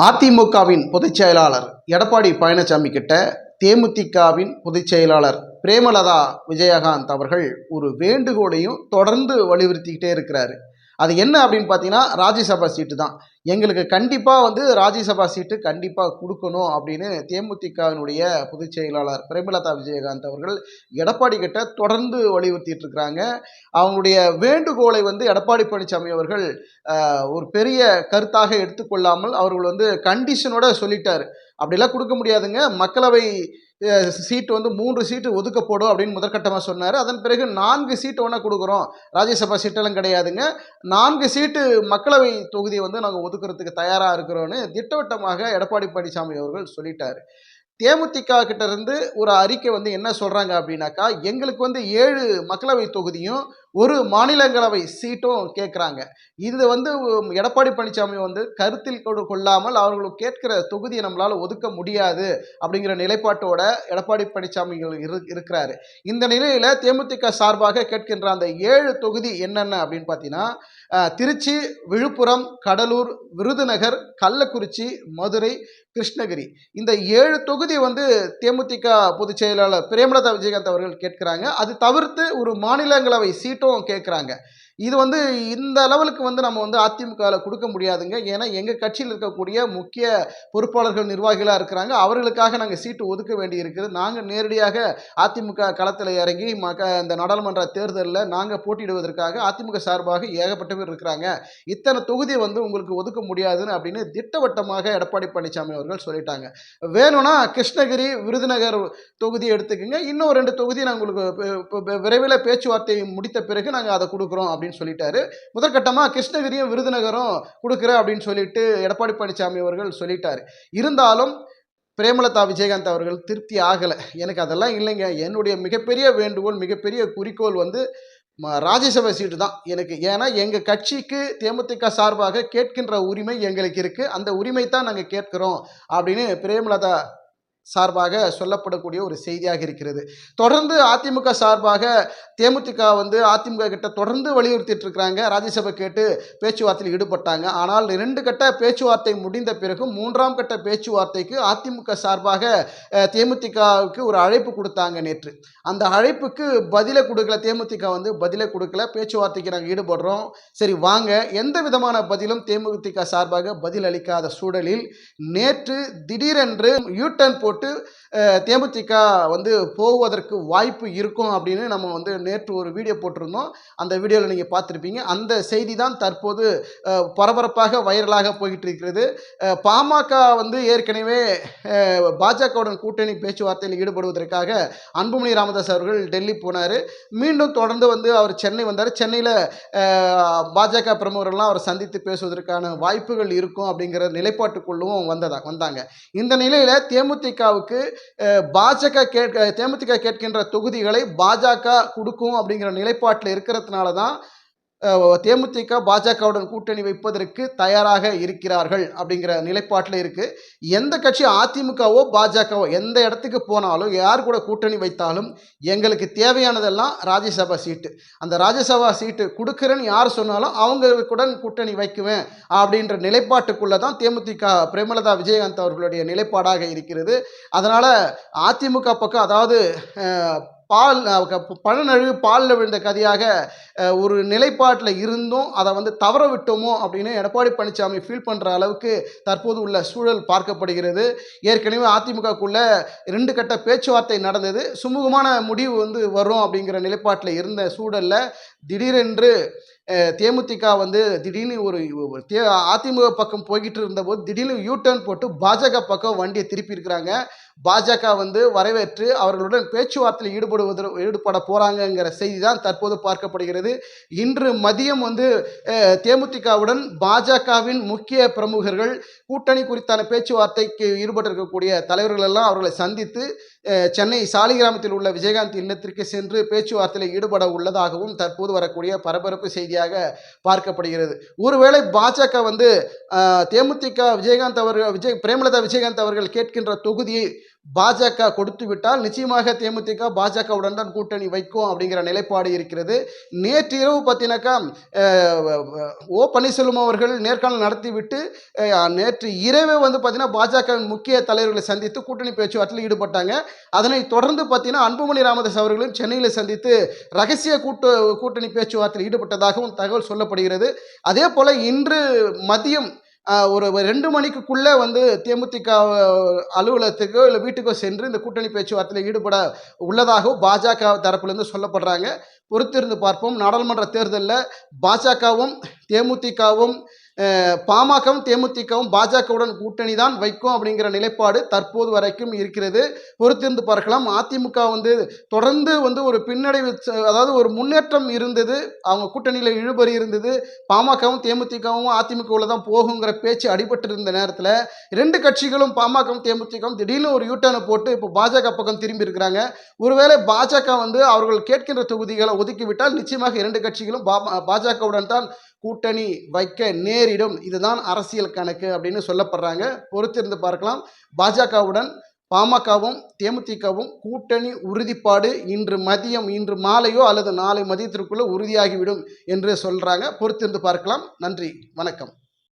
அதிமுகவின் பொதுச் செயலாளர் எடப்பாடி பழனிசாமி கிட்ட தேமுதிகவின் பொதுச் செயலாளர் பிரேமலதா விஜயகாந்த் அவர்கள் ஒரு வேண்டுகோளையும் தொடர்ந்து வலியுறுத்திக்கிட்டே இருக்கிறாரு. அது என்ன அப்படின்னு பார்த்தீங்கன்னா ராஜ்யசபா சீட்டு தான். எங்களுக்கு கண்டிப்பாக வந்து ராஜ்யசபா சீட்டு கண்டிப்பாக கொடுக்கணும் அப்படின்னு தேமுதிகவினுடைய பொதுச் செயலாளர் பிரேமலதா விஜயகாந்த் அவர்கள் எடப்பாடி கிட்ட தொடர்ந்து வலியுறுத்திட்டு இருக்கிறாங்க அவங்களுடைய வேண்டுகோளை வந்து எடப்பாடி பழனிசாமி அவர்கள் ஒரு பெரிய கருத்தாக எடுத்துக்கொள்ளாமல் அவர்கள் வந்து கண்டிஷனோட சொல்லிட்டார். அப்படிலாம் கொடுக்க முடியாதுங்க. மக்களவை சீட்டு வந்து மூன்று சீட்டு ஒதுக்கப்படும் அப்படின்னு முதற்கட்டமாக சொன்னார். அதன் பிறகு நான்கு சீட்டு ஒன்றா கொடுக்குறோம். ராஜ்யசபா சீட்டெல்லாம் கிடையாதுங்க. நான்கு சீட்டு மக்களவை தொகுதியை வந்து நாங்கள் ஒதுக்குறதுக்கு தயாராக இருக்கிறோன்னு திட்டவட்டமாக எடப்பாடி பழனிசாமி அவர்கள் சொல்லிட்டார். தேமுதிக கிட்ட இருந்து ஒரு அறிக்கை வந்து என்ன சொல்கிறாங்க அப்படின்னாக்கா எங்களுக்கு வந்து ஏழு மக்களவை தொகுதியும் ஒரு மாநிலங்களவை சீட்டும் கேட்குறாங்க இது வந்து எடப்பாடி பழனிசாமி வந்து கருத்தில் கொடு கொள்ளாமல் அவர்களுக்கு கேட்கிற தொகுதியை நம்மளால் ஒதுக்க முடியாது அப்படிங்கிற நிலைப்பாட்டோட எடப்பாடி பழனிசாமி இரு இருக்கிறாரு. இந்த நிலையில் தேமுதிக சார்பாக கேட்கின்ற அந்த ஏழு தொகுதி என்னென்ன அப்படின்னு பார்த்தீங்கன்னா திருச்சி விழுப்புரம் கடலூர் விருதுநகர் கள்ளக்குறிச்சி மதுரை கிருஷ்ணகிரி. இந்த ஏழு தொகுதி வந்து தேமுதிக பொதுச் செயலாளர் பிரேமலதா விஜயகாந்த் அவர்கள் கேட்கிறாங்க. அது தவிர்த்து ஒரு மாநிலங்களவை சீட்டும் கேட்குறாங்க. இது வந்து இந்த லெவலுக்கு வந்து நம்ம வந்து அதிமுகவில் கொடுக்க முடியாதுங்க. ஏன்னா எங்கள் கட்சியில் இருக்கக்கூடிய முக்கிய பொறுப்பாளர்கள் நிர்வாகிகளாக இருக்கிறாங்க. அவர்களுக்காக நாங்கள் சீட்டு ஒதுக்க வேண்டி இருக்குது நாங்கள் நேரடியாக அதிமுக களத்தில் இறங்கி மக இந்த நாடாளுமன்ற தேர்தலில் நாங்கள் போட்டியிடுவதற்காக அதிமுக சார்பாக ஏகப்பட்ட பேர் இருக்கிறாங்க. இத்தனை தொகுதி வந்து உங்களுக்கு ஒதுக்க முடியாதுன்னு அப்படின்னு திட்டவட்டமாக எடப்பாடி பழனிசாமி அவர்கள் சொல்லிட்டாங்க. வேணும்னா கிருஷ்ணகிரி விருதுநகர் தொகுதி எடுத்துக்கோங்க. இன்னும் ரெண்டு தொகுதி நாங்கள் உங்களுக்கு விரைவில் பேச்சுவார்த்தை முடித்த பிறகு நாங்கள் அதை கொடுக்குறோம் அப்படின்னு சொல்லிட்டாரு. முதற்கட்டமாக கிருஷ்ணகிரியும் விருதுநகரும் கொடுக்குறேன் அப்படின்னு சொல்லிட்டு எடப்பாடி பழனிசாமி அவர்கள் சொல்லிட்டாரு. இருந்தாலும் பிரேமலதா விஜயகாந்த் அவர்கள் திருப்தி ஆகலை. எனக்கு அதெல்லாம் இல்லைங்க. என்னுடைய மிகப்பெரிய வேண்டுகோள் மிகப்பெரிய குறிக்கோள் வந்து ம- ராஜ்யசபா சீட்டு தான் எனக்கு. ஏன்னா எங்கள் கட்சிக்கு தேமுதிக சார்பாக கேட்கின்ற உரிமை எங்களுக்கு இருக்குது அந்த உரிமை தான் நாங்கள் கேட்கிறோம் அப்படின்னு பிரேமலதா சார்பாக சொல்லப்படக்கூடிய ஒரு செய்தியாக இருக்கிறது. தொடர்ந்து அதிமுக சார்பாக தேமுதிக வந்து அதிமுக கிட்ட தொடர்ந்து வலியுறுத்திட்டு இருக்கிறாங்க. ராஜ்யசபை கேட்டு பேச்சுவார்த்தையில் ஈடுபட்டாங்க. ஆனால் இரண்டு கட்ட பேச்சுவார்த்தை முடிந்த பிறகு மூன்றாம் கட்ட பேச்சுவார்த்தைக்கு அதிமுக சார்பாக தேமுதிகவுக்கு ஒரு அழைப்பு கொடுத்தாங்க நேற்று. அந்த அழைப்புக்கு பதிலை கொடுக்கல. தேமுதிக வந்து பதிலை கொடுக்கல. பேச்சுவார்த்தைக்கு நாங்கள் ஈடுபடுறோம். சரி வாங்க. எந்த விதமான பதிலும் தேமுதிக சார்பாக பதில் அளிக்காத சூழலில் நேற்று திடீரென்று யூட்டர்ன் போட்டு போட்டு தேமுதிக வந்து போவதற்கு வாய்ப்பு இருக்கும் அப்படின்னு நம்ம வந்து நேற்று ஒரு வீடியோ போட்டிருந்தோம். அந்த வீடியோவில் நீங்கள் பார்த்துருப்பீங்க. அந்த செய்தி தான் தற்போது பரபரப்பாக வைரலாக போய்கிட்டு இருக்கிறது. பாமக வந்து ஏற்கனவே பாஜகவுடன் கூட்டணி பேச்சுவார்த்தையில் ஈடுபடுவதற்காக அன்புமணி ராமதாஸ் அவர்கள் டெல்லி போனார். மீண்டும் தொடர்ந்து வந்து அவர் சென்னை வந்தார். சென்னையில் பாஜக பிரமுகர்கள்லாம் அவர் சந்தித்து பேசுவதற்கான வாய்ப்புகள் இருக்கும் அப்படிங்கிற நிலைப்பாட்டுக்குள்ளும் வந்ததா வந்தாங்க. இந்த நிலையில் தேமுதிக தேமுதிகவுக்கு பாஜக கேட்க தேமுதிக கேட்கின்ற தொகுதிகளை பாஜக கொடுக்கும் அப்படிங்கிற நிலைப்பாட்டில் இருக்கிறதுனால தான் தேமுதிக பாஜகவுடன் கூட்டணி வைப்பதற்கு தயாராக இருக்கிறார்கள் அப்படிங்கிற நிலைப்பாட்டில் இருக்குது எந்த கட்சி அதிமுகவோ பாஜகவோ எந்த இடத்துக்கு போனாலும் யார் கூட கூட்டணி வைத்தாலும் எங்களுக்கு தேவையானதெல்லாம் ராஜ்யசபா சீட்டு. அந்த ராஜ்யசபா சீட்டு கொடுக்குறேன்னு யார் சொன்னாலும் அவங்களுக்குடன் கூட்டணி வைக்குவேன் அப்படின்ற நிலைப்பாட்டுக்குள்ளே தான் தேமுதிக பிரேமலதா விஜயகாந்த் அவர்களுடைய நிலைப்பாடாக இருக்கிறது. அதனால் அதிமுக பக்கம் அதாவது பால் அஹ், க- பாலில் விழுந்த கதையாக ஒரு நிலைப்பாட்டில் இருந்தும் அதை வந்து தவற விட்டோமோ அப்படின்னு எடப்பாடி பழனிசாமி ஃபீல் பண்ணுற அளவுக்கு தற்போது உள்ள சூழல் பார்க்கப்படுகிறது. ஏற்கனவே அதிமுகக்குள்ளே ரெண்டு கட்ட பேச்சுவார்த்தை நடந்தது. சுமூகமான முடிவு வந்து வரும் அப்படிங்கிற நிலைப்பாட்டில் இருந்த சூழலில் திடீரென்று தேமுதிக வந்து திடீர்னு ஒரு ஒரு தே அதிமுக பக்கம் போய்கிட்டு இருந்தபோது திடீர்னு யூ டர்ன் போட்டு பாஜக பக்கம் வண்டியை திருப்பி இருக்கிறாங்க. பாஜக வந்து வரவேற்று அவர்களுடன் பேச்சுவார்த்தையில் ஈடுபடுவதில் ஈடுபட போகிறாங்கங்கிற செய்தி தான் தற்போது பார்க்கப்படுகிறது. இன்று மதியம் வந்து தேமுதிகவுடன் பாஜகவின் முக்கிய பிரமுகர்கள் கூட்டணி குறித்தான பேச்சுவார்த்தைக்கு ஈடுபட்டிருக்கக்கூடிய தலைவர்கள் எல்லாம் அவர்களை சந்தித்து சென்னை சாலிகிராமத்தில் உள்ள விஜயகாந்த் இல்லத்திற்கு சென்று பேச்சுவார்த்தையில் ஈடுபட உள்ளதாகவும் தற்போது வரக்கூடிய பரபரப்பு செய்தியாக பார்க்கப்படுகிறது. ஒருவேளை பாஜக வந்து தேமுதிக விஜயகாந்த் அவர்கள் விஜய் பிரேமலதா விஜயகாந்த் அவர்கள் கேட்கின்ற தொகுதியை பாஜக கொடுத்து விட்டால் நிச்சயமாக தேமுதிக பாஜகவுடன் தான் கூட்டணி வைக்கும் அப்படிங்கிற நிலைப்பாடு இருக்கிறது. நேற்றிரவு பார்த்தீங்கன்னாக்கா ஓ பன்னீர்செல்வம் அவர்கள் நேர்காணல் நடத்திவிட்டு நேற்று இரவே வந்து பார்த்தீங்கன்னா பாஜகவின் முக்கிய தலைவர்களை சந்தித்து கூட்டணி பேச்சுவார்த்தையில் ஈடுபட்டாங்க. அதனைத் தொடர்ந்து பார்த்தீங்கன்னா அன்புமணி ராமதாஸ் அவர்களும் சென்னையில் சந்தித்து ரகசிய கூட்டு கூட்டணி பேச்சுவார்த்தையில் ஈடுபட்டதாகவும் தகவல் சொல்லப்படுகிறது. அதே போல் இன்று மதியம் ஒரு ரெண்டு மணிக்குள்ளே வந்து தேமுதிக அலுவலகத்துக்கோ இல்லை வீட்டுக்கோ சென்று இந்த கூட்டணி பேச்சுவார்த்தையில் ஈடுபட உள்ளதாகவும் பாஜக தரப்புலேருந்து சொல்லப்படுறாங்க. பொறுத்திருந்து பார்ப்போம். நாடாளுமன்ற தேர்தலில் பாஜகவும் தேமுதிகவும் பாமகவும் தேமுதிகவும் பாஜகவுடன் கூட்டணி தான் வைக்கும் அப்படிங்கிற நிலைப்பாடு தற்போது வரைக்கும் இருக்கிறது. பொறுத்திருந்து பார்க்கலாம். அதிமுக வந்து தொடர்ந்து வந்து ஒரு பின்னடைவு அதாவது ஒரு முன்னேற்றம் இருந்தது. அவங்க கூட்டணியில் இழுபறி இருந்தது. பாமகவும் தேமுதிகவும் அதிமுகவில் தான் போகுங்கிற பேச்சு அடிபட்டு இருந்த நேரத்தில் ரெண்டு கட்சிகளும் பாமகவும் தேமுதிகவும் திடீர்னு ஒரு யூட்டர்னை போட்டு இப்போ பாஜக பக்கம் திரும்பி இருக்கிறாங்க. ஒருவேளை பாஜக வந்து அவர்கள் கேட்கின்ற தொகுதிகளை ஒதுக்கிவிட்டால் நிச்சயமாக இரண்டு கட்சிகளும் பா- பாஜகவுடன் தான் கூட்டணி வைக்க நேரிடும். இதுதான் அரசியல் கணக்கு அப்படின்னு சொல்லப்படுறாங்க. பொறுத்திருந்து பார்க்கலாம். பாஜகவுடன் பாமகவும் தேமுதிகவும் கூட்டணி உறுதிப்பாடு இன்று மதியம் இன்று மாலையோ அல்லது நாளை மதியத்திற்குள்ளே உறுதியாகிவிடும் என்று சொல்கிறாங்க பொறுத்திருந்து பார்க்கலாம். நன்றி. வணக்கம்.